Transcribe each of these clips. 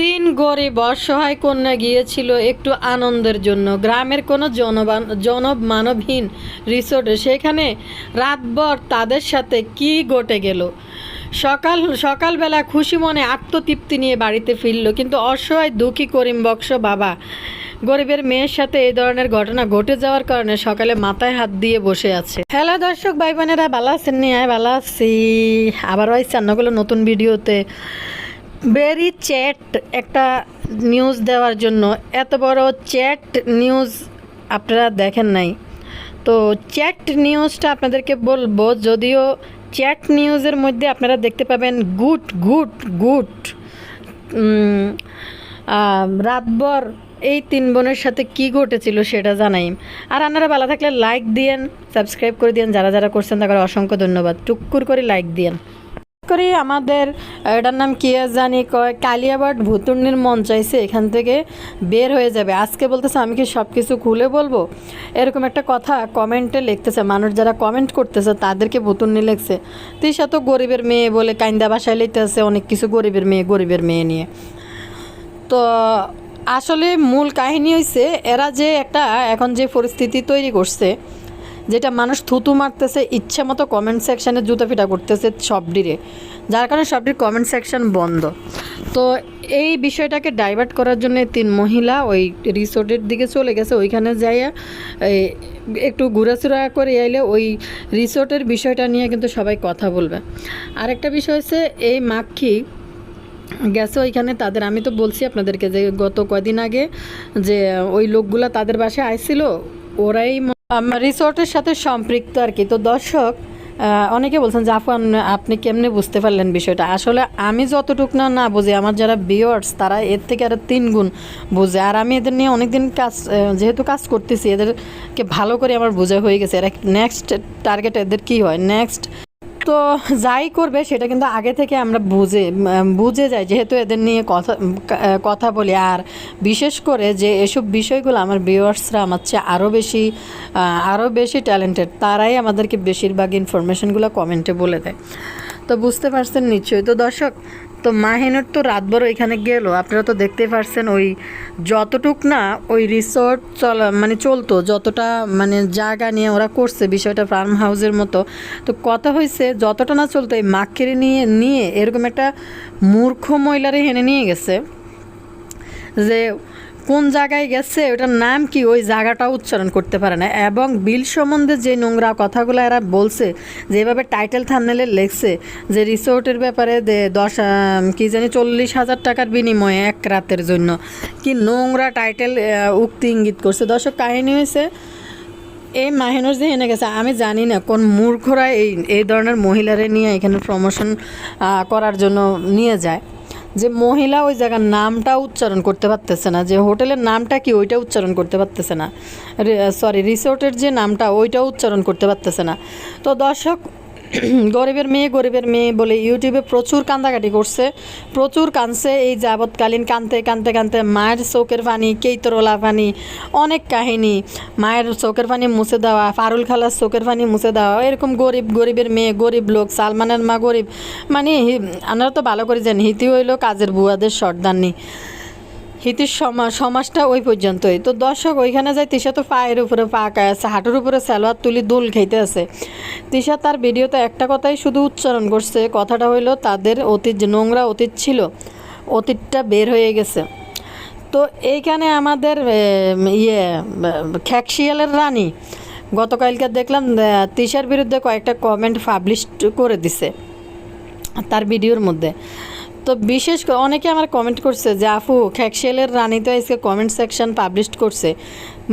তিন গরিব অসহায় কন্যা গিয়েছিল একটু আনন্দের জন্য। গ্রামের কোনো জনবান জনব মানবহীন রিসোর্টে সেখানে রাতভর তাদের সাথে কি ঘটে গেল? সকাল সকালবেলা খুশি মনে আত্মতৃপ্তি নিয়ে বাড়িতে ফিরল, কিন্তু অসহায় দুঃখী করিম বক্স বাবা গরিবের মেয়ের সাথে এই ধরনের ঘটনা ঘটে যাওয়ার কারণে সকালে মাথায় হাত দিয়ে বসে আছে। হ্যালো দর্শক ভাই বোনেরা ভালো আছেন নি? আয় ভালো আছি। আবারও আইসি অন্যগুলো নতুন ভিডিওতে। ভেরি চ্যাট একটা নিউজ দেওয়ার জন্য। এত বড় চ্যাট নিউজ আপনারা দেখেন নাই। তো চ্যাট নিউজটা আপনাদেরকে বলব, যদিও চ্যাট নিউজের মধ্যে আপনারা দেখতে পাবেন গুড গুড গুড রাতভর এই তিন বোনের সাথে কি ঘটেছিল সেটা জানাই। আর আপনারা ভালো থাকলে লাইক দিয়েন সাবস্ক্রাইব করে দিয়েন, যারা যারা করছেন তাদের অসংখ্য ধন্যবাদ। টুকুর করে লাইক দিয়েন। করি আমাদের এটার নাম কি জানি, কয় কালিয়াবাট ভুতুর্নির মন চাইছে এখান থেকে বের হয়ে যাবে। আজকে বলতেছে, আমি কি সব কিছু খুলে বলব? এরকম একটা কথা কমেন্টে লিখতেছে। মানুষ যারা কমেন্ট করতেছে, তাদেরকে ভুতুর্নি লিখছে। তিশা তো গরিবের মেয়ে বলে কাইন্দা বাসায় লিখতেছে অনেক কিছু গরিবের মেয়ে গরিবের মেয়ে নিয়ে। তো আসলে মূল কাহিনী হয়েছে এরা যে একটা এখন যে পরিস্থিতি তৈরি করছে যেটা মানুষ থুতু মারতেছে, ইচ্ছে মতো কমেন্ট সেকশানে জুতো ফিটা করতেছে সবডিরে যার কারণে সবটির কমেন্ট সেকশন বন্ধ। তো এই বিষয়টাকে ডাইভার্ট করার জন্য তিন মহিলা ওই রিসোর্টের দিকে চলে গেছে। ওইখানে যাইয়া একটু ঘোরাচুরা করে আইলে ওই রিসোর্টের বিষয়টা নিয়ে কিন্তু সবাই কথা বলবে। আরেকটা বিষয় হচ্ছে, এই মাক্ষী গেছে ওইখানে তাদের, আমি তো বলছি আপনাদেরকে যে গত কয়দিন আগে যে ওই লোকগুলা তাদের বাসায় আইছিল, ওরাই রিসোর্টের সাথে সম্পৃক্ত আর কি। তো দর্শক অনেকে বলছেন যে আফান আপনি কেমনে বুঝতে পারলেন বিষয়টা? আসলে আমি যতটুকু না না বুঝি, আমার যারা বিয়ার্স তারা এর থেকে আরও তিন গুণ বুঝে। আর আমি এদের নিয়ে অনেকদিন কাজ যেহেতু কাজ করতেছি, এদেরকে ভালো করে আমার বোঝা হয়ে গেছে। এরা নেক্সট টার্গেট এদের কী হয়? নেক্সট তো যাই করবে, সেটা কিন্তু আগে থেকে আমরা বুঝে বুঝে যাই। যেহেতু এদের নিয়ে কথা কথা বলি, আর বিশেষ করে যে এসব বিষয়গুলো আমার ভিউয়ার্সরা আমার চেয়ে আরও বেশি আরও বেশি ট্যালেন্টেড তারাই আমাদেরকে বেশিরভাগ ইনফরমেশনগুলো কমেন্টে বলে দেয়। তো বুঝতে পারছেন নিশ্চয়ই। তো দর্শক তো মাহিনুর তো রাতভর ওইখানে গেল। আপনারা তো দেখতে পারছেন ওই যতটুক না ওই রিসোর্ট চলা মানে চলতো, যতটা মানে জায়গা নিয়ে ওরা করছে, বিষয়টা ফার্ম হাউসের মতো। তো কথা হয়েছে যতটা না চলতো এই মাক্কেরে নিয়ে নিয়ে এরকম একটা মূর্খ মহিলারে হেনে নিয়ে গেছে যে কোন জায়গায় গেছে, ওটার নাম কি, ওই জায়গাটা উচ্চারণ করতে পারে না। এবং বিল সম্বন্ধে যে নোংরা কথাগুলো এরা বলছে যেভাবে টাইটেল থামনেলে লেখছে, যে রিসোর্টের ব্যাপারে দশ কি জানি চল্লিশ হাজার টাকার বিনিময়ে এক রাতের জন্য, কি নোংরা টাইটেল উক্তি ইঙ্গিত করছে। দর্শক, কাহিনী হয়েছে এই মাহিনুর যে এনে গেছে। আমি জানি না কোন মূর্খরা এই এই ধরনের মহিলারে নিয়ে এখানে প্রমোশন করার জন্য নিয়ে যায়। যে মহিলা ওই জায়গার নামটা উচ্চারণ করতে পারতেছে না, যে হোটেলের নামটা কি ওইটা উচ্চারণ করতে পারতেছে না। সরি রিসোর্টের যে নামটা ওইটা উচ্চারণ করতে পারতেছে না। তো দর্শক গরিবের মেয়ে গরিবের মেয়ে বলে ইউটিউবে প্রচুর কান্দাকাটি করছে, প্রচুর কানছে এই যাবৎকালীন কানতে কানতে কানতে মায়ের চোখের পানি, কেইতরলা পানি, অনেক কাহিনী। মায়ের চোখের পানি মুছে দেওয়া, ফারুল খালার চোখের পানি মুছে দেওয়া, এরকম গরিব গরিবের মেয়ে, গরিব লোক, সালমানের মা গরিব। মানে আপনারা তো ভালো করে জানি, হিতি হইল কাজের বুয়াদের সর্দারনি। হিতির সমাজ সমাজটা ওই পর্যন্তই। তো দর্শক, ওইখানে যায় তিশা তো পায়ের উপরে পাকা আছে, হাঁটুর উপরে সালোয়ার তুলি দোল খাইতে আছে। তিশা তার ভিডিওতে একটা কথাই শুধু উচ্চারণ করছে, কথাটা হইল তাদের অতীত, নোংরা অতীত ছিল, অতীতটা বের হয়ে গেছে। তো এইখানে আমাদের ইয়ে খ্যাকশিয়ালের রানী, গতকালকে দেখলাম তিশার বিরুদ্ধে কয়েকটা কমেন্ট পাবলিশ করে দিছে, তার ভিডিওর মধ্যে। তো বিশেষ করে অনেকে আমার কমেন্ট করছে যে আফু খ্যাকশেলের রানী তো আজকে কমেন্ট সেকশন পাবলিশ করছে।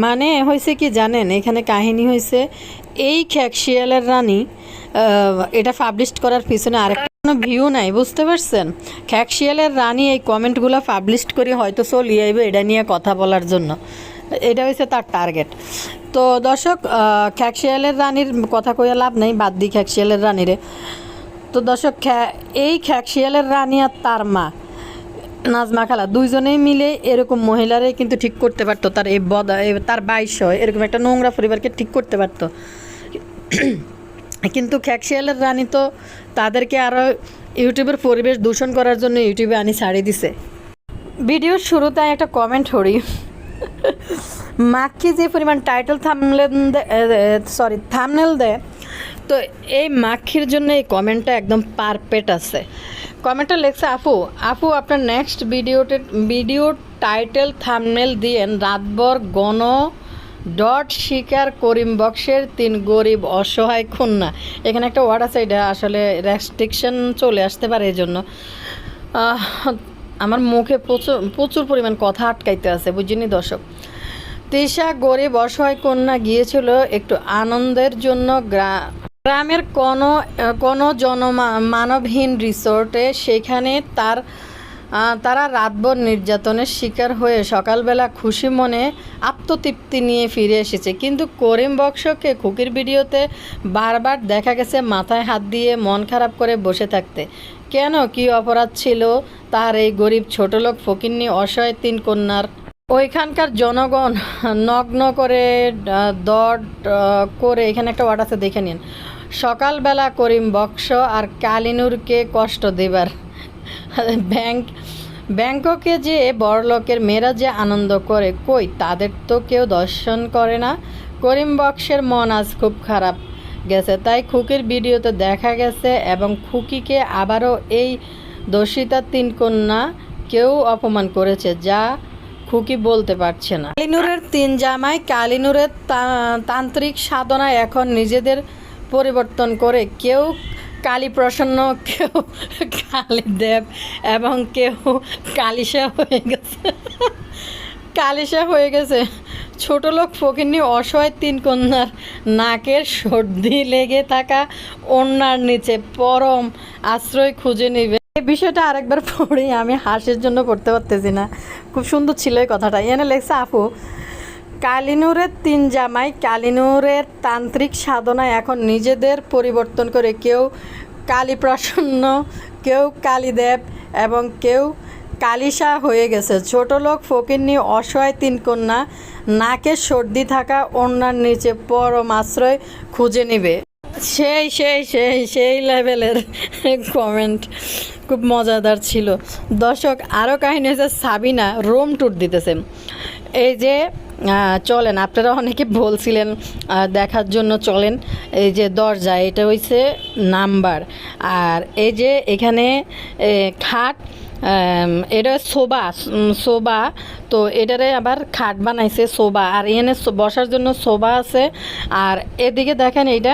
মানে হয়েছে কি জানেন, এখানে কাহিনী হয়েছে, এই খ্যাকশিয়ালের রানী এটা পাবলিশ করার পিছনে আরেকটা কোনো ভিউ নাই, বুঝতে পারছেন? খ্যাকশিয়ালের রানী এই কমেন্টগুলো পাবলিশ করে হয়তো চলিয়ে আইবে এটা নিয়ে কথা বলার জন্য। এটা হয়েছে তার টার্গেট তো দর্শক খ্যাকশিয়ালের রানীর কথা কইয়া লাভ নেই, বাদ দিই খ্যাকশিয়ালের রানীরে। তো দর্শক এই খ্যাকশিয়ালের রানী আর তার মা। নাজমা খালা, দুইজনেই মিলে এরকম মহিলারাই কিন্তু ঠিক করতে পারতো। তার এই বদা তার বাইশ হয়, এরকম একটা নোংরা পরিবারকে ঠিক করতে পারতো। কিন্তু খ্যাকশিয়ালের রানী তো তাদেরকে আরও ইউটিউবের পরিবেশ দূষণ করার জন্য ইউটিউবে আনি ছাড়িয়ে দিছে। ভিডিওর শুরুতে একটা কমেন্ট করি মাকে যে পরিমাণ টাইটেল থামলেন সরি থামনেল দেয় তো এই মাখির জন্য এই কমেন্টটা একদম পারফেক্ট আছে। কমেন্টটা লেখছে, আপু আপু, আপনার নেক্সট ভিডিওতে, ভিডিও টাইটেল থামনেল দিয়েন, রাতভর গণ ডট শিকার করিম বক্সের তিন গরিব অসহায় কন্যা এখানে একটা ওয়ার্ড আছে, এটা আসলে রেস্ট্রিকশন চলে আসতে পারে এই জন্য আমার মুখে প্রচুর প্রচুর পরিমাণ কথা আটকাইতে আছে, বুঝিনি দর্শক। তিশা গরিব অসহায় কন্যা গিয়েছিল একটু আনন্দের জন্য গ্রা- গ্রামের কোনো কোনো জনমানবহীন রিসোর্টে। সেখানে তার তারা রাতভর নির্যাতনের শিকার হয়ে সকালবেলা খুশি মনে আত্মতৃপ্তি নিয়ে ফিরে এসেছে। কিন্তু করিম বক্সকে খুকির ভিডিওতে বারবার দেখা গেছে মাথায় হাত দিয়ে মন খারাপ করে বসে থাকতে। কেন কি অপরাধ ছিল তার এই গরিব ছোটলোক ফকিন্নি অসহায় তিন কন্যার ওইখানকার জনগণ নগ্ন করে দড করে এখানে একটা ওয়ার্ড আছে, দেখে নিন। সকালবেলা করিম বক্স আর কালিনুরকে কষ্ট দেবার। ব্যাংক, ব্যাংককে যে বড়লোকের মেয়েরা যে আনন্দ করে, কই তাদের তো কেউ দর্শন করে না। করিম বক্সের মন আজ খুব খারাপ গেছে, তাই খুকির ভিডিওতে দেখা গেছে এবং খুকিকে আবারও এই দোষিতা তিন কন্যা কেউ অপমান করেছে, যা খুকি বলতে পারছে না। কালিনুরের তিন জামাই, কালিনুরের তান্ত্রিক সাধনা এখন নিজেদের পরিবর্তন করে। কেউ কালী প্রসন্ন, কেউ কালীদেব এবং কেউ কালিশা হয়ে গেছে। কালিশা হয়ে গেছে। ছোট লোক ফকিন্নি অসহায় তিন কন্যার নাকের সর্দি লেগে থাকা অন্যার নিচে পরম আশ্রয় খুঁজে নিবে। এই বিষয়টা আরেকবার পড়ি, আমি হাসির জন্য পড়তে পারতেছি না। খুব সুন্দর ছিল এই কথাটা। এনে লেখছে, আপু, কালিনুরের তিন জামাই, কালিনুরের তান্ত্রিক সাধনায় এখন নিজেদের পরিবর্তন করে কেউ কালী প্রসন্ন, কেউ কালীদেব এবং কেউ কালিশা হয়ে গেছে। ছোট লোক ফকিন্নি, অসহায় তিন কন্যা, নাকে সর্দি থাকা অন্যার নিচে পরম আশ্রয় খুঁজে নিবে। সেই সেই সেই সেই লেভেলের কমেন্ট খুব মজাদার ছিল। দর্শক আরও কাহিনী হয়েছে, সাবিনা রোম ট্যুর দিতেছে। এই যে চলেন, আপনারা অনেকে বলছিলেন দেখার জন্য চলেন। এই যে দরজা, এটা হইছে নাম্বার। আর এই যে এখানে খাট এটা সোবা সোবা। তো এটারে আবার খাট বানাইছে সোবা। আর এখানে বসার জন্য সোবা আছে। আর এদিকে দেখেন এইটা,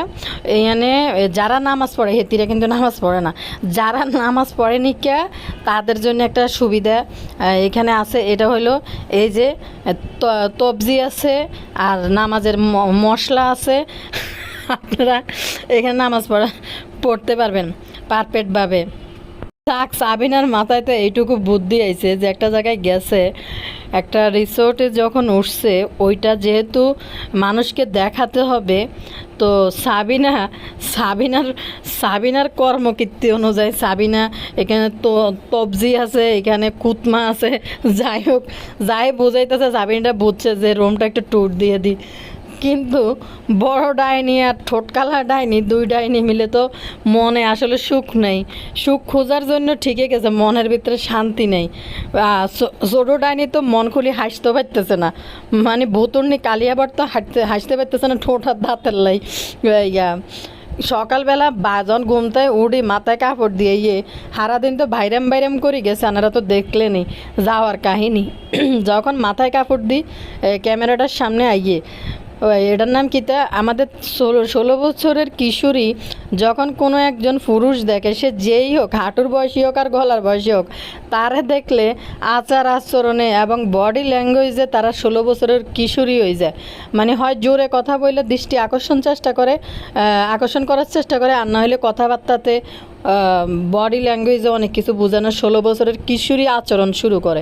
এখানে যারা নামাজ পড়ে, হেতিরা কিন্তু নামাজ পড়ে না, যারা নামাজ পড়ে নিকা, তাদের জন্য একটা সুবিধা এখানে আছে। এটা হলো এই যে তবজি আছে, আর নামাজের মশলা আছে। আপনারা এখানে নামাজ পড়া পড়তে পারবেন, পারফেক্টভাবে। থাক, সাবিনার মাথায় তো এইটুকু বুদ্ধি আইছে যে একটা জায়গায় গেছে, একটা রিসোর্টে যখন উঠছে, ওইটা যেহেতু মানুষকে দেখাতে হবে, তো সাবিনা, সাবিনার সাবিনার কর্মকীর্তি অনুযায়ী সাবিনা এখানে তো, তবজি আছে, এখানে কুতমা আছে, যাই হোক, যাই বোঝাইতেছে, সাবিনাটা বুঝছে যে রুমটা একটু ট্যুর দিয়ে দিই। কিন্তু বড় ডাইনি আর ঠোঁটকালা ডাইনি, দুই ডাইনি মিলে তো মনে আসলে সুখ নেই। সুখ খোঁজার জন্য ঠিকই গেছে, মনের ভিতরে শান্তি নেই। ছোট ডাইনি তো মন খুলি হাসতে পারতেছে না। মানে ভুতুর্নি কালিয়াবার তো হাঁটতে, হাসতে পারতেছে না ঠোঁট হাত দাঁতের লাই ইয়া সকালবেলা বাজন ঘুমতে উড়ি মাথায় কাপড় দিয়ে ইয়ে সারাদিন তো বাইরাম বাইরাম করে গেছে, আনারা তো দেখলেনি যাওয়ার কাহিনী। যখন মাথায় কাপড় দিই ক্যামেরাটার সামনে আইয়ে এটার নাম কি তা? আমাদের ষোলো ষোলো বছরের কিশোরী যখন কোনো একজন পুরুষ দেখে, সে যেই হোক, হাঁটুর বয়সী হোক আর গলার বয়সী হোক, তারে দেখলে আচার আচরণে এবং বডি ল্যাঙ্গুয়েজে তারা ষোলো বছরের কিশোরী হয়ে যায়। মানে হয় জোরে কথা বললে দৃষ্টি আকর্ষণ চেষ্টা করে আকর্ষণ করার চেষ্টা করে, আর না হলে কথাবার্তাতে বডি ল্যাঙ্গুয়েজে অনেক কিছু বোঝানো ষোলো বছরের কিশোরী আচরণ শুরু করে।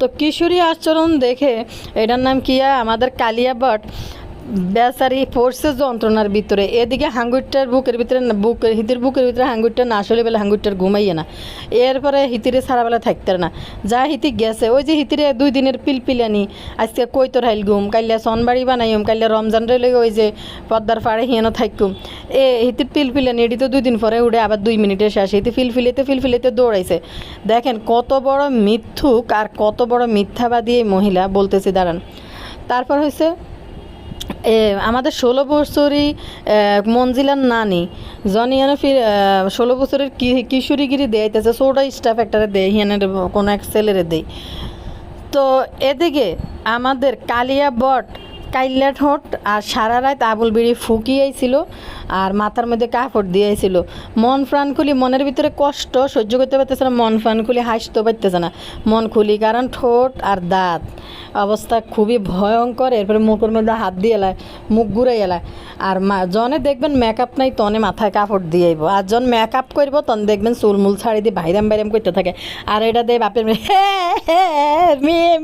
তো কিশোরী আচরণ দেখে, এটার নাম কি আমাদের কালিয়া ভট্ট বেচারি পড়ছে যন্ত্রণার ভিতরে, এদিকে হাঙ্গুরটার বুকের ভিতরে বুকের, হিতির বুকের ভিতরে হাঙ্গুরটা না আসলে বেলা হাঙ্গুরটার ঘুমাইয়ে না। এরপরে হিতিরে সারাবেলা থাকতে না। যা হিতি গেছে, ওই যে হিতিরে দুই দিনের পিলপিলানি, আজকে কই তোর হাইল ঘুম, কাইলে সনবাড়ি বানাইম, কাইলে রমজান রইলে ওই যে পদ্মার পাড়ে হিয়ানো থাকুম এ হিতির পিলপিলানি, এটি তো দুই দিন পরে উঠে আবার দুই মিনিটে শেষ। হিতি ফিলফিলেতে ফিলফিলেতে দৌড়াইছে। দেখেন কত বড় মিথ্যুক আর কত বড় মিথ্যাবাদী এই মহিলা বলতেছি, দাঁড়ান। তারপর হয়েছে আমাদের ষোলো বছরই মঞ্জিলার নানি। জনি হেন ফির ষোলো বছরের কিশোরীগিরি দেয়াইতেছে ছোটো স্টাফ একটা দেয় হিয়ানের কোনো এক ছেলেরে দেয় তো এদিকে আমাদের কালিয়া বট কাইল্লা ঠোঁট আর সারা রাত আবুল বিড়ি ফুকিয়েছিল আর মাথার মধ্যে কাপড় দিয়েছিল। মন প্রাণ খুলি, মনের ভিতরে কষ্ট সহ্য করতে পারতেছে না, মন প্রাণ খুলি হাসতে পারতেছে না। মন খুলি কারণ ঠোঁট আর দাঁত। অবস্থা খুবই ভয়ঙ্কর, এরপরে মুখের মধ্যে হাত দিয়ে এলায়, মুখ ঘুরে এলায়। আর মা, জনে দেখবেন মেকআপ নাই, তনে মাথায় কাপড় দিয়ে আইব। আর জন মেকআপ করব, তন দেখবেন চুলমুল ছাড়ি দিয়ে বাইরাম বাইরাম করতে থাকে। আর এটা দিয়ে বাপের মিম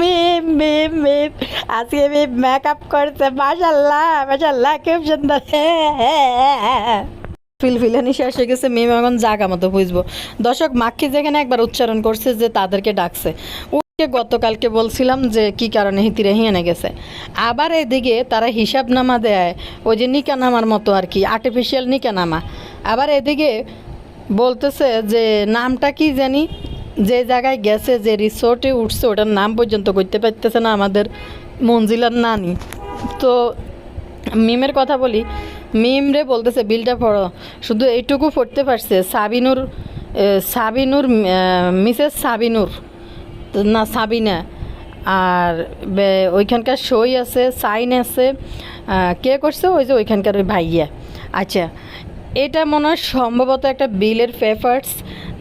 মিম মিম মিম, আজকে মিম মেকআপ করছে মাশাল্লাহ মাশাল্লাহ খুব সুন্দর। ফিলফিলানি শেষ হয়ে গেছে মেম এখন জাগা মতো বুঝব। দর্শক, মাক্ষী যেখানে একবার উচ্চারণ করছে যে তাদেরকে ডাকছে। ওকে গতকালকে বলছিলাম যে, কি কারণে হিতিরে হিয়ানে গেছে। আবার এদিকে তারা হিসাব নামা দেয়, ওই যে নিকা নামার মতো আর কি আর্টিফিশিয়াল নিকা নামা আবার এদিকে বলতেছে যে, নামটা কি জানি? যে জায়গায় গেছে, যে রিসোর্টে উঠছে, ওটার নাম পর্যন্ত করতে পারতেছে না আমাদের মঞ্জিলার নানি। তো মিমের কথা বলি, মিম রে বলতেছে, বিলটা পড়ো। শুধু এইটুকু পড়তে পারছে। সাবিনুর সাবিনুর মিসেস সাবিনুর, না, সাবিনা। আর ওইখানকার সই আছে, সাইন আছে। কে করছে? ওই যে ওইখানকার ওই ভাইয়া। আচ্ছা এটা মনে হয় সম্ভবত একটা বিলের পেপার্স,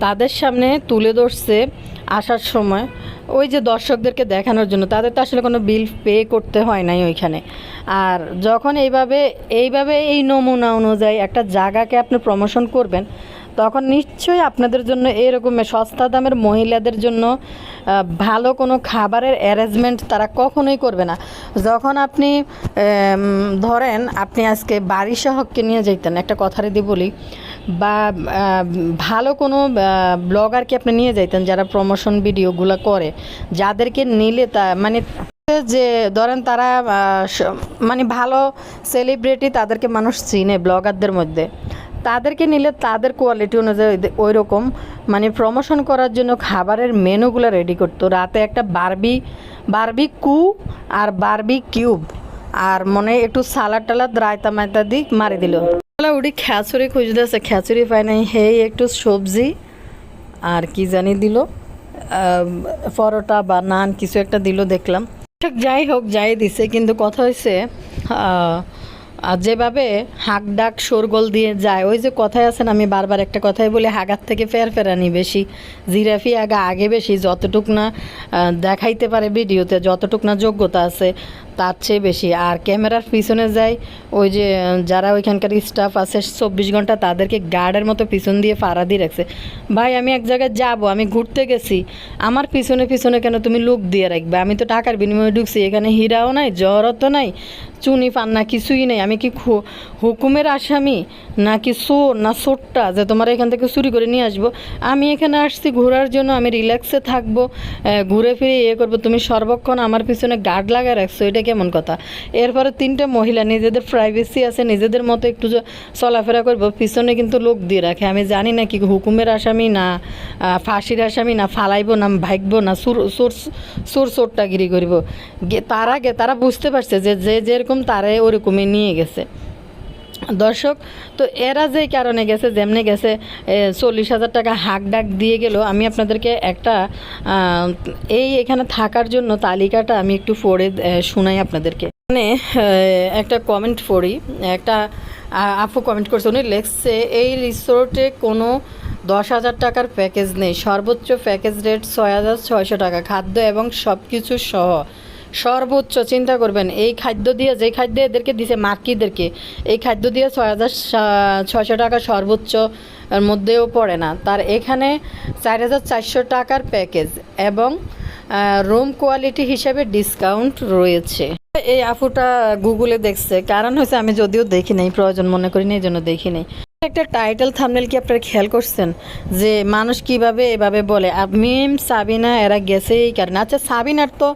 তাদের সামনে তুলে ধরছে। আসার সময়, ওই যে দর্শকদেরকে দেখানোর জন্য, তাদের তো আসলে কোনো বিল পে করতে হয় নাই ওইখানে। আর যখন এইভাবে এইভাবে এই নমুনা অনুযায়ী একটা জায়গাকে আপনি প্রমোশন করবেন তখন নিশ্চয়ই আপনাদের জন্য এরকম সস্তা দামের মহিলাদের জন্য ভালো কোনো খাবারের অ্যারেঞ্জমেন্ট তারা কখনোই করবে না। যখন আপনি ধরেন আপনি আজকে বাড়ি সহককে নিয়ে যেতেন একটা কথারে দিয়ে বলি, বা ভালো কোনো ব্লগারকে আপনি নিয়ে যাইতেন যারা প্রমোশন ভিডিওগুলো করে, যাদেরকে নিলে তা মানে যে, ধরেন তারা মানে ভালো সেলিব্রিটি তাদেরকে মানুষ চিনে ব্লগারদের মধ্যে। তাদেরকে নিলে তাদের কোয়ালিটি অনুযায়ী ওই রকম মানে প্রমোশন করার জন্য খাবারের মেনুগুলো রেডি করতো। রাতে একটা বারবি বারবি কু আর বারবি কিউব। আর মনে একটু সালাদ টালাদ রায়তা মায়তা দিক মারি দিল। উড়ি খ্যাচুরি খুঁজতেছে। খ্যাচুরি পায় নাই। হে একটু সবজি আর কি জানি দিল। পরোটা বা নান কিছু একটা দিল দেখলাম। যাই হোক, যাই দিছে। কিন্তু কথা হয়েছে আর যেভাবে হাক ডাক শোরগোল দিয়ে যায়, ওই যে কথায় আছেন আমি বারবার একটা কথাই বলি, হাগার থেকে ফের ফেরানি বেশি, জিরাফি আগা আগে বেশি, যতটুক না দেখাইতে পারে ভিডিওতে, যতটুক না যোগ্যতা আছে তার চেয়ে বেশি। আর ক্যামেরার পিছনে যায় ওই যে, যারা ওইখানকার স্টাফ আছে, চব্বিশ ঘণ্টা তাদেরকে গার্ডের মতো পিছন দিয়ে ফাড়া দিয়ে রাখছে। ভাই, আমি এক জায়গায় যাব, আমি ঘুরতে গেছি। আমার পিছনে পিছনে কেন তুমি লুক দিয়ে রাখবে? আমি তো টাকার বিনিময়ে ঢুকছি, এখানে হীরাও নাই জহরতও নাই, চুনি পান্না কিছুই নেই। আমি কি হুকুমের আসামি, নাকি চোর, না চোরটা যে তোমার এখান থেকে চুরি করে নিয়ে আসব? আমি এখানে আসছি ঘোরার জন্য, আমি রিল্যাক্সে থাকব ঘুরে ফিরে ইয়ে করব। তুমি সর্বক্ষণ আমার পিছনে গার্ড লাগায় রাখছো, এটা কেমন কথা। এরপরে তিনটে মহিলা, নিজেদের প্রাইভেসি আছে, নিজেদের মতো একটু চলাফেরা করব, পিছনে কিন্তু লোক দিয়ে রাখে। আমি জানি না কি হুকুমের আসামি না ফাঁসির আসামি না, ফালাইবো না, ভাগবো না, সুর সুর সুর চোরটাগিরি করব। তার আগে তারা বুঝতে পারছে যে যে যেরকম তারাই ওরকমই নিয়ে গেছে। দর্শক, তো এরা যে কারণে গেছে, যেমনি গেছে চল্লিশ হাজার টাকা হাক ডাক দিয়ে গেল, আমি আপনাদেরকে একটা এই এখানে থাকার জন্য তালিকাটা আমি একটু পড়ে শোনাই আপনাদেরকে। মানে একটা কমেন্ট পড়ি, একটা আপু কমেন্ট করছে, উনি লেখছে, এই রিসোর্টে কোনো দশ হাজার টাকার প্যাকেজ নেই, সর্বোচ্চ প্যাকেজ রেট ছয় হাজার ছয়শো টাকা, খাদ্য এবং সব কিছু সহ। সর্বোচ্চ চিন্তা করবেন, এই খাদ্য দিয়ে যে খাদ্য এদেরকে দিছে, মার্কিদেরকে, এই খাদ্য দিয়ে ছয় হাজার ছয়শো টাকা সর্বোচ্চ মধ্যেও পড়ে না। তার এখানে চার হাজার চারশো টাকার প্যাকেজ এবং রুম কোয়ালিটি হিসাবে ডিসকাউন্ট রয়েছে। এই আফুটা গুগলে দেখছে। কারণ হয়েছে আমি যদিও দেখি নাই, প্রয়োজন মনে করি না এই জন্য দেখি নাই। একটা টাইটেল থামনেল কি আপনারা খেয়াল করছেন? যে মানুষ কীভাবে এভাবে বলে মিম সাবিনা, এরা গেছে এই কারণে। আচ্ছা সাবিনার তো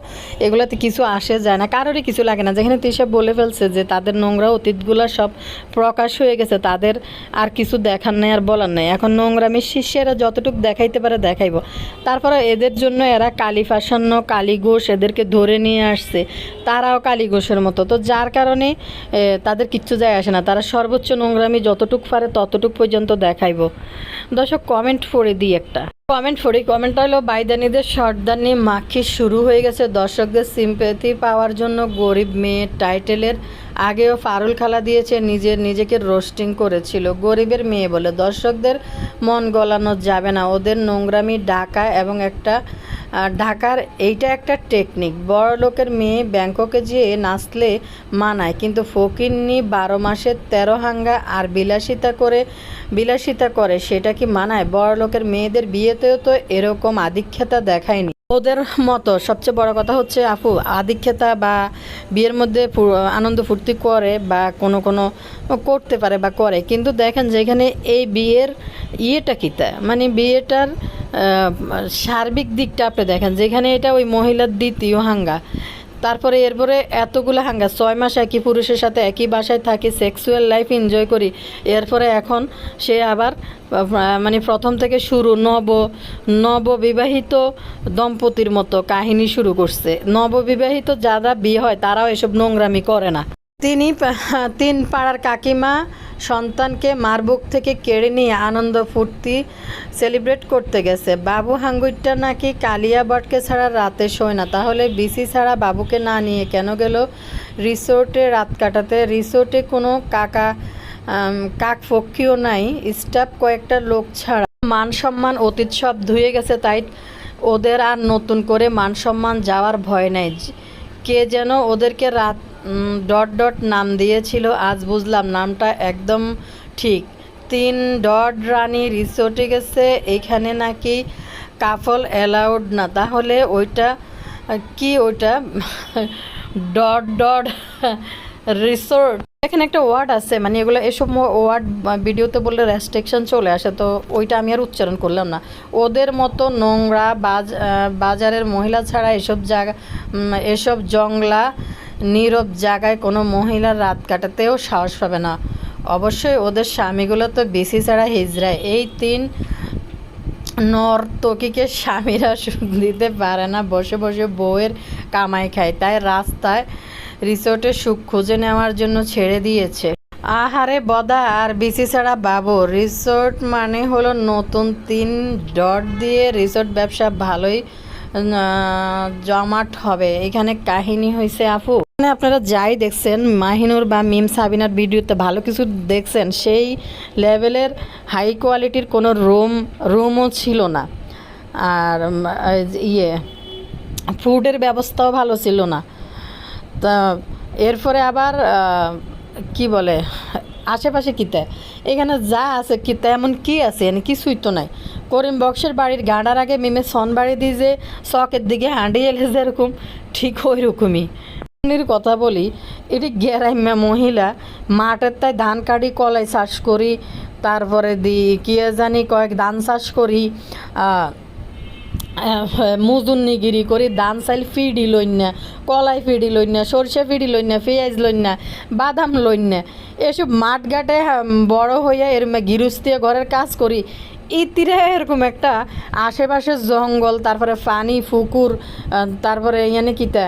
এগুলোতে কিছু আসে যায় না, কারোরই কিছু লাগে না। যেখানে তুই তিশা বলে ফেলছে যে তাদের নোংরা অতীতগুলো সব প্রকাশ হয়ে গেছে, তাদের আর কিছু দেখার নেই আর বলার নেই। এখন নোংরামি শিষ্যেরা যতটুকু দেখাইতে পারে দেখাইব। তারপরে এদের জন্য এরা কালী ফাসান্ন কালী ঘোষ এদেরকে ধরে নিয়ে আসছে। তারাও কালী ঘোষের মতো। তো যার কারণে তাদের কিচ্ছু যায় আসে না। তারা সর্বোচ্চ নোংরামি যতটুক পারে ততটুক পর্যন্ত দেখাইব। দর্শক কমেন্ট করে দিই একটা। কমেন্ট পড়ি কমেন্টটা হলো বাইদানিদের শর্টদানি মাখি শুরু হয়ে গেছে। দর্শকদের সিম্পেথি পাওয়ার জন্য গরিব মেয়ে টাইটেলের আগেও ফারুল খালা দিয়েছে নিজের নিজেকে রোস্টিং করেছিল। গরিবের মেয়ে বলে, দর্শকদের মন গলানো যাবে না। ওদের নোংরামি ডাকা এবং একটা ঢাকার এইটা একটা টেকনিক বড় লোকের মেয়ে ব্যাংককে যেয়ে নাচলে মানায়, কিন্তু ফকিরনি বারো মাসে তেরো হাঙ্গা আর বিলাসিতা করে বিলাসিতা করে, সেটা কি মানায়? বড় লোকের মেয়েদের বিয়েতেও তো এরকম আধিক্যতা দেখায়নি। ওদের মতো সবচেয়ে বড় কথা হচ্ছে, আপু আধিক্যতা বা বিয়ের মধ্যে আনন্দ ফুর্তি করে বা কোনো কোনো করতে পারে বা করে। কিন্তু দেখেন যেখানে এই বিয়ের ইয়েটা কীটা মানে বিয়েটার সার্বিক দিকটা আপনি দেখেন যেখানে এটা ওই মহিলার দ্বিতীয় হাঙ্গা। তারপরে এরপরে এতগুলো হাঙ্গা ছয় মাস একই পুরুষের সাথে একই বাসায় থাকি সেক্সুয়াল লাইফ এনজয় করি। এরপরে এখন সে আবার মানে প্রথম থেকে শুরু নব, নববিবাহিত দম্পতির মতো কাহিনী শুরু করছে। নববিবাহিত যারা বিয়ে হয়, তারাও এসব নোংরামি করে না। তিনি তিন পাড়ার কাকিমা সন্তানকে মার বুক থেকে কেড়ে নিয়ে আনন্দ ফুর্তি সেলিব্রেট করতে গেছে। বাবু হাঙ্গুইটটা নাকি কালিয়া বটকে ছাড়া রাতে শোয় না। তাহলে বিসি ছাড়া বাবুকে না নিয়ে কেন গেল রিসোর্টে রাত কাটাতে? রিসোর্টে কোনো কাকা কাক ফকিও নাই। স্টাফ কয়েকটা লোক ছাড়া। মান সম্মান অতীত সব ধুয়ে গেছে তাই ওদের আর নতুন করে মান সম্মান যাওয়ার ভয় নাই। কে যেন ওদেরকে রাত ডট ডট নাম দিয়েছিল, আজ বুঝলাম নামটা একদম ঠিক। তিন ডট রানী রিসোর্টে গেছে, এখানে নাকি কাফল অ্যালাউড না। তাহলে ওইটা, কি ওইটা? ডট ডট রিসোর্ট এখানে একটা ওয়ার্ড আছে মানে এগুলো এসব ওয়ার্ড ভিডিওতে বললে রেস্ট্রিকশন চলে আসে, তো ওইটা আমি আর উচ্চারণ করলাম না। ওদের মতো নোংরা বাজ বাজারের মহিলা ছাড়া এসব জায়গা এসব জংলা নীরব জায়গায় কোনো মহিলার রাত কাটাতেও সাহস পাবে না। অবশ্যই ওদের স্বামীগুলো তো বেশি ছাড়া হিজড়ায়। এই তিন নর্তকীকে স্বামীরা দিতে পারে না, বসে বসে বউয়ের কামাই খায়। তাই রাস্তায় রিসোর্টে সুখ খুঁজে নেওয়ার জন্য ছেড়ে দিয়েছে। আহারে বদা, আর বিসি ছাড়া বাবু, রিসোর্ট মানে হলো নতুন তিন ডট দিয়ে রিসোর্ট ব্যবসা ভালোই জমাট হবে। এখানে কাহিনী হয়েছে আপু। মানে আপনারা যাই দেখছেন, মাহিনুর বা মিম সাবিনার ভিডিওতে ভালো কিছু দেখছেন, সেই লেভেলের হাই কোয়ালিটির কোনো রুম রুমও ছিল না। আর ইয়ে ফুডের ব্যবস্থাও ভালো ছিল না। তা, এরপরে আবার কি বলে আশেপাশে কিতে এখানে যা আছে কিতে এমন কি আছে? এনে কিছুই তো নাই। করিম বক্সের বাড়ির গাঁডার আগে মিমে সন বাড়ি দিয়ে যে, চকের দিকে হাঁড়ি এলে যেরকম, ঠিক ওই রকমই কথা বলি, এটি গ্যারাইমা মহিলা, মাঠের তাই ধান কাটি, কলাই চাষ করি, তারপরে দি, কি জানি কয়েক ধান চাষ করি আহ, মুজুন নিগিরি করি দান চাইল ফিডি লইন না কলাই ফিডি লইন না সরষে ফিডি লইন না পেঁয়াজ লইন না বাদাম লইন না এসব মাঠ ঘাটে বড় হইয়া এর গিরুস্তিয়ে ঘরের কাজ করি। ইতিরে এরকম একটা আশেপাশে জঙ্গল তারপরে পানি আহ, তারপরে ইয়ানে কিতা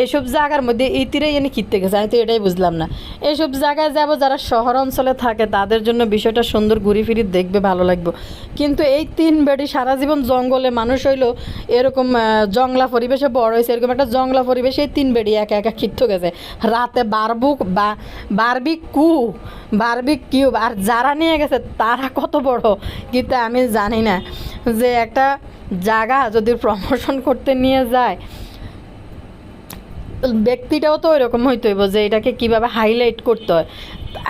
এইসব জায়গার মধ্যে ইতিরে ইয়ানে কিনতে গেছে আমি তো এটাই বুঝলাম না। এইসব জায়গায় যাব যারা শহর অঞ্চলে থাকে তাদের জন্য বিষয়টা সুন্দর ঘুরি ফিরি দেখবে ভালো লাগবে। কিন্তু এই তিন বেডি সারা জীবন জঙ্গলে মানুষ হইল এরকম জংলা পরিবেশে বড় হয়েছে এরকম একটা জংলা পরিবেশে তিন বেডি একা একা কিত্ত গেছে। রাতে বারবুক বা বারবিক কু বারবিক কিউব আর যারা নিয়ে গেছে তারা কত বড়? কিন্তু আমি জানি না যে একটা জায়গা যদি প্রমোশন করতে নিয়ে যায়, ব্যক্তিটাও তো ওইরকম হইতে হইব যে এটাকে কীভাবে হাইলাইট করতে হয়।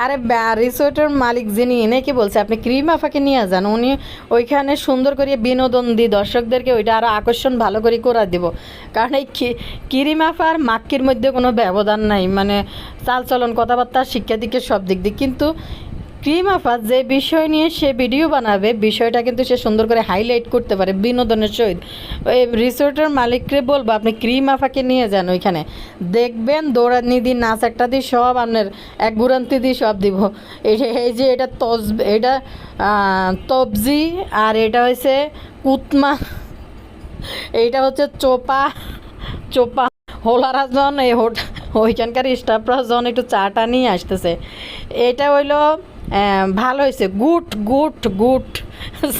আরে রিসোর্টের মালিক যিনি এনে কি বলছে? আপনি ক্রিম আফাকে নিয়ে যান, উনি ওইখানে সুন্দর করে বিনোদন দিই দর্শকদেরকে ওইটা আরও আকর্ষণ ভালো করে করে দিব। কারণ এই কিরিম আফা আর মাক্কির মধ্যে কোনো ব্যবধান নাই মানে চালচলন কথাবার্তা, শিক্ষা দিকে সব দিক দিয়ে। কিন্তু ক্রিম আফাত যে বিষয় নিয়ে সে ভিডিও বানাবে, বিষয়টা কিন্তু সে সুন্দর করে হাইলাইট করতে পারে বিনোদনের সহিত। এই রিসোর্টের মালিককে বলব, আপনি ক্রিম আফাকে নিয়ে যান ওইখানে। দেখবেন দৌড়ানি দিন নাচ একটা দিই সব আপনার এক গুরান্তি দিই সব দিব। এই যে- এটা তজ এটা তবজি আর এটা হচ্ছে কুতমা। এইটা হচ্ছে চোপা চোপা। হোলারা জন, এই হোট, ওইখানকার স্টাফরা জন একটু চাটা নিয়ে আসতেছে। এটা হইল ভালো হয়েছে। Good good good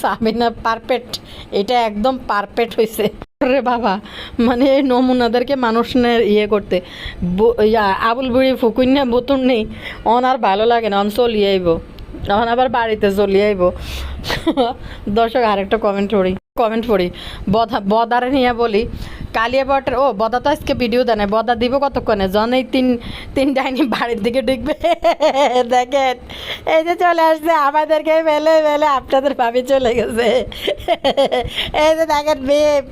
Sabina perfect এটা একদম পারফেক্ট হয়েছে। রে বাবা মানে এই নমুনাদেরকে মানুষ ইয়ে করতে। আবুল বুড়ি ফুকুন না বোতন নেই। অন আর ভালো লাগে না, অন চলিয়ে আইব। তখন আবার বাড়িতে চলিয়ে আইব। দর্শক, আরেকটা কমেন্ট পড়ি। কমেন্ট পড়ি। বদা বদারে নিয়ে বলি কালিয়া বটের ও বদা তো আজকে ভিডিও দেয় না বদা দিব কতক্ষণে? জন এই তিন তিন ডাইনি বাড়ির দিকে ঢুকবে। দেখেন এই যে চলে আসছে আমাদেরকে মেলে মেলে আপনাদের ভাবি চলে গেছে। এই যে দেখেন বেব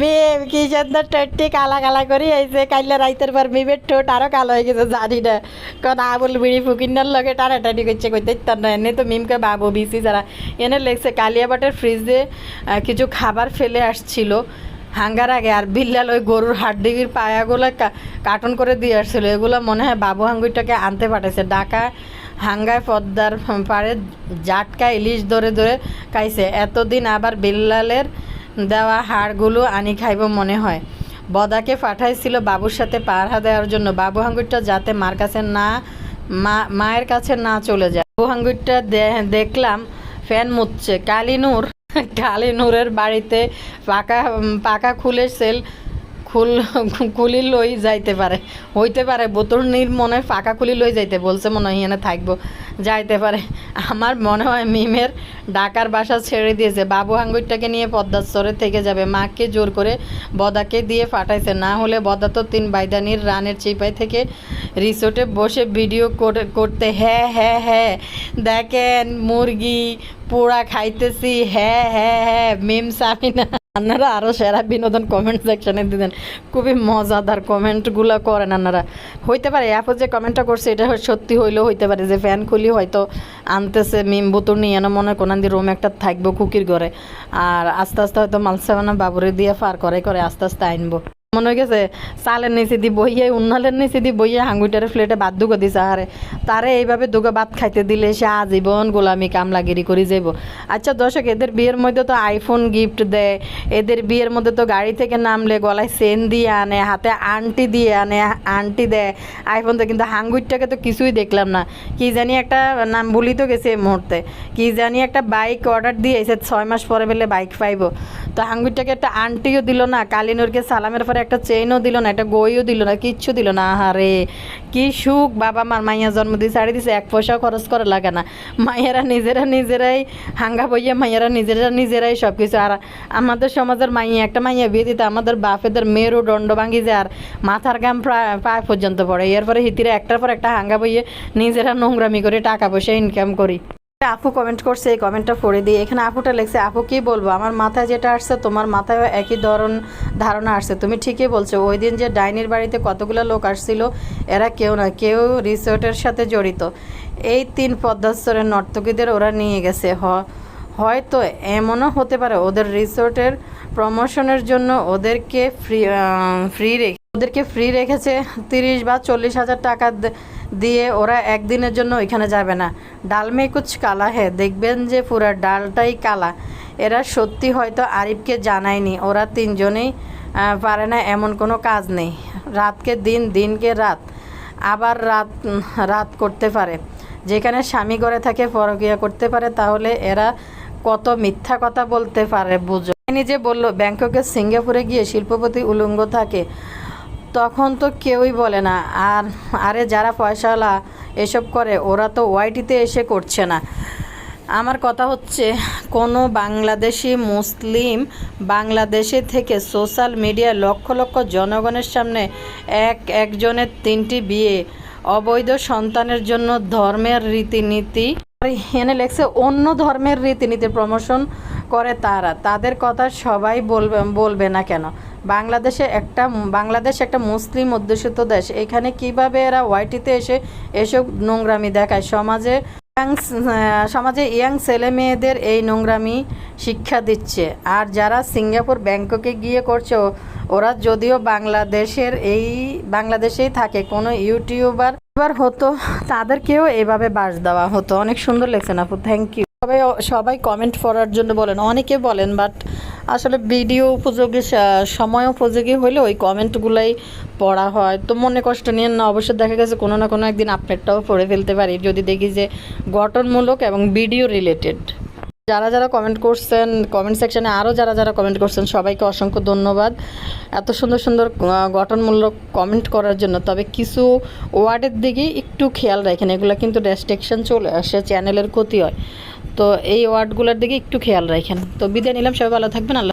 বেব কি সুন্দর টোটটি কালা কালা করি এই যে কাইলে রাইতের পর বিবের ঠোঁট আরও কালো হয়ে গেছে জানি না। কারণ আবুল বিড়ি ফুকিন্নার লগে টানাটানি করছে ইত্যার না এনে তো মিমকে বাবু বিসি যারা। এনে লেগছে কালিয়াবাটের ফ্রিজে আহ, কিছু খাবার ফেলে আসছিল। হাঙ্গার আগে আর বিল্লাল ওই গরুর হাড্ডির পায়াগুলো কার্টন করে দিয়ে আসছিল। এগুলো মনে হয় বাবু হাঙ্গুরটাকে আনতে পাঠাইছে। ডাকা হাঙ্গায় পদ্মার পাড়ে জাটকা ইলিশ ধরে ধরে খাইছে। এতদিন আবার বিল্লালের দেওয়া হাড়গুলো আনি খাইব মনে হয়। বদাকে পাঠাইছিল বাবুর সাথে পাহারা দেওয়ার জন্য। বাবু হাঙ্গুরটা যাতে মার কাছে না, মা, মায়ের কাছে না চলে যায়। বাবু হাঙ্গুরটা দেখলাম ফ্যান মুচ্ছে কালিনুর কালিনুরের বাড়িতে পাকা পাকা খুলে সেল খুল খুলি লই যাইতে পারে। হইতে পারে, বোতল নির মনে ফাঁকা খুলি লই যাইতে, বলছে মনে হয় এখানে থাকব। যাইতে পারে। আমার মনে হয় মিমের ডাকার বাসা ছেড়ে দিয়েছে। বাবু হাঙ্গুরটাকে নিয়ে পদ্মাচরে থেকে যাবে। মাকে জোর করে বদাকে দিয়ে ফাটাইছে। না হলে বদা তো তিন বাইদানির রানের চিপাই থেকে রিসোর্টে বসে ভিডিও করে- করতে হ্যাঁ হ্যাঁ হ্যাঁ দেখেন মুরগি পোড়া খাইতেছি হ্যাঁ হ্যাঁ হ্যাঁ মিম সামিনা আপনারা আরও সেরা বিনোদন কমেন্ট সেকশনে দিলেন খুবই মজাদার কমেন্টগুলো করেন আপনারা হইতে পারে অ্যাপও যে কমেন্টটা করছে, এটা সত্যি হইলেও হইতে পারে যে ফ্যান খুলি হয়তো আনতেছে, মিম বোতল নিয়ে এনে মনে কোনান দিয়ে রুম একটা থাকব কুকির ঘরে। আর আস্তে আস্তে হয়তো মালসাবানা বাবুরে দিয়ে ফার করে করে আস্তে আস্তে আনব মনে হয়ে গেছে চালের নিচে দি বইয়ে উন্নালের নিচে দি বইয়ে হাঙ্গুইটারে প্লেটে ভাত দুগো দিছে, আরে। তারে এইভাবে দুগো ভাত খাইতে দিলে সে আজীবন গোলামি কামলাগিরি করে যাইব। আচ্ছা দর্শক, এদের বিয়ের মধ্যে তো আইফোন গিফট দেয়, এদের বিয়ের মধ্যে তো গাড়ি থেকে নামলে গলায় চেন দিয়ে আনে, হাতে আন্টি দিয়ে আনে আন্টি দেয়। আইফোন তো কিন্তু হাঙ্গুইটাকে তো কিছুই দেখলাম না। কি জানি একটা নাম ভুলি তো গেছে এই মুহূর্তে। কি জানি একটা বাইক অর্ডার দিয়ে এসে ছয় মাস পরে বেলে বাইক পাইবো। তো হাঙ্গুইটাকে একটা আন্টিও দিল না, কালিনুরকে সালামের পরে একটা চেইনও দিল না, একটা গইও দিল না, কিচ্ছু দিল না। আহারে, কি সুখ। বাবা মার মাইয়া জন্ম দিয়ে ছাড়ি দিছে, এক পয়সাও খরচ করা লাগে না। মায়েরা নিজেরা নিজেরাই হাঙ্গা বইয়া, মাইয়ারা নিজেরা নিজেরাই সব কিছু আর আমাদের সমাজের মাইয়া, একটা মাইয়া বিয়ে দিতে আমাদের বাপেদের মেয়েরও দণ্ড ভাঙি যায় আর মাথার গাম প্রায় পায়ে পর্যন্ত পড়ে। এরপরে হিতিরে একটার পর একটা হাঙ্গা বইয়ে নিজেরা নোংরামি করে টাকা পয়সা ইনকাম করি। আপু কমেন্ট করছে, এই কমেন্টটা পড়ে দিই এখানে আপুটা লিখছে, আপু, কি বলব? আমার মাথায় যেটা আসছে, তোমার মাথায় একই ধরন, ধারণা আসছে। তুমি ঠিকই বলছো, ওই দিন যে ডাইনির বাড়িতে কতগুলো লোক আসছিল, এরা কেউ না, কেউ রিসোর্টের সাথে জড়িত। এই তিন পদ্মাস্তরের নর্তকীদের ওরা নিয়ে গেছে। হ, হয়তো এমনও হতে পারে, ওদের রিসোর্টের প্রমোশনের জন্য ওদেরকে ফ্রি ফ্রি রেখে ওদেরকে ফ্রি রেখেছে তিরিশ বা চল্লিশ হাজার টাকা দিয়ে ওরা একদিনের জন্য ওইখানে যাবে না। ডাল মে কুচ কালা হে, দেখবেন যে পুরা ডালটাই কালা। এরা সত্যি হয়তো আরিফকে জানায়নি, ওরা তিনজনেই পারে না এমন কোনো কাজ নেই। রাতকে দিন, দিনকে রাত, আবার রাত রাত করতে পারে। যেখানে স্বামী ঘরে থাকে, পরকিয়া করতে পারে, তাহলে এরা কত মিথ্যা কথা বলতে পারে, বুঝো। নিজে বলল ব্যাংককে সিঙ্গাপুরে গিয়ে শিল্পপতি উলঙ্গ থাকে তখন তো কেউই বলে না। আর, আরে যারা পয়সাওয়ালা এসব করে, ওরা তো ওয়াইটিতে এসে করছে না। আমার কথা হচ্ছে, কোনো বাংলাদেশি মুসলিম বাংলাদেশে থেকে সোশ্যাল মিডিয়ায় লক্ষ লক্ষ জনগণের সামনে এক একজনের তিনটি বিয়ে, অবৈধ সন্তানের জন্য ধর্মের রীতিনীতি এনে লেখছে অন্য ধর্মের রীতিনীতি প্রমোশন করে তারা। তাদের কথা সবাই বলবে বলবে না কেন? বাংলাদেশে একটা, বাংলাদেশ একটা মুসলিম অধ্যুষিত দেশ, এখানে কীভাবে এরা ওয়াইটিতে এসে এসব নোংরামি দেখায়? সমাজে সমাজে ইয়াং ছেলে মেয়েদের এই নোংরামি শিক্ষা দিচ্ছে। আর যারা সিঙ্গাপুর, ব্যাংককে গিয়ে করছে, ওরা যদিও বাংলাদেশের এই, বাংলাদেশেই থাকে, কোনো ইউটিউবার হতো, তাদেরকেও এভাবে বাস দেওয়া হতো। অনেক সুন্দর লেগছেন আপু থ্যাংক ইউ সবাই সবাই কমেন্ট করার জন্য বলেন। অনেকে বলেন বাট আসলে ভিডিও উপযোগী সময় উপযোগী হলে ওই কমেন্টগুলাই পড়া হয়। তো মনে কষ্ট নিয়ে না অবশ্য দেখা গেছে কোনো না কোনো একদিন আপনারটাও পড়ে ফেলতে পারি। যদি দেখি যে গঠনমূলক এবং ভিডিও রিলেটেড যারা যারা কমেন্ট করছেন কমেন্ট সেকশানে আরও যারা যারা কমেন্ট করছেন, সবাইকে অসংখ্য ধন্যবাদ। এত সুন্দর সুন্দর গঠনমূলক কমেন্ট করার জন্য। তবে কিছু ওয়ার্ডের দিকে একটু খেয়াল রাখেন, এগুলো কিন্তু রেস্ট্রিকশন চলে আসে চ্যানেলের ক্ষতি হয়। তো এই ওয়ার্ডগুলোর দিকে একটু খেয়াল রাখেন। তো বিদায় নিলাম সবাই ভালো থাকবেন আল্লাহ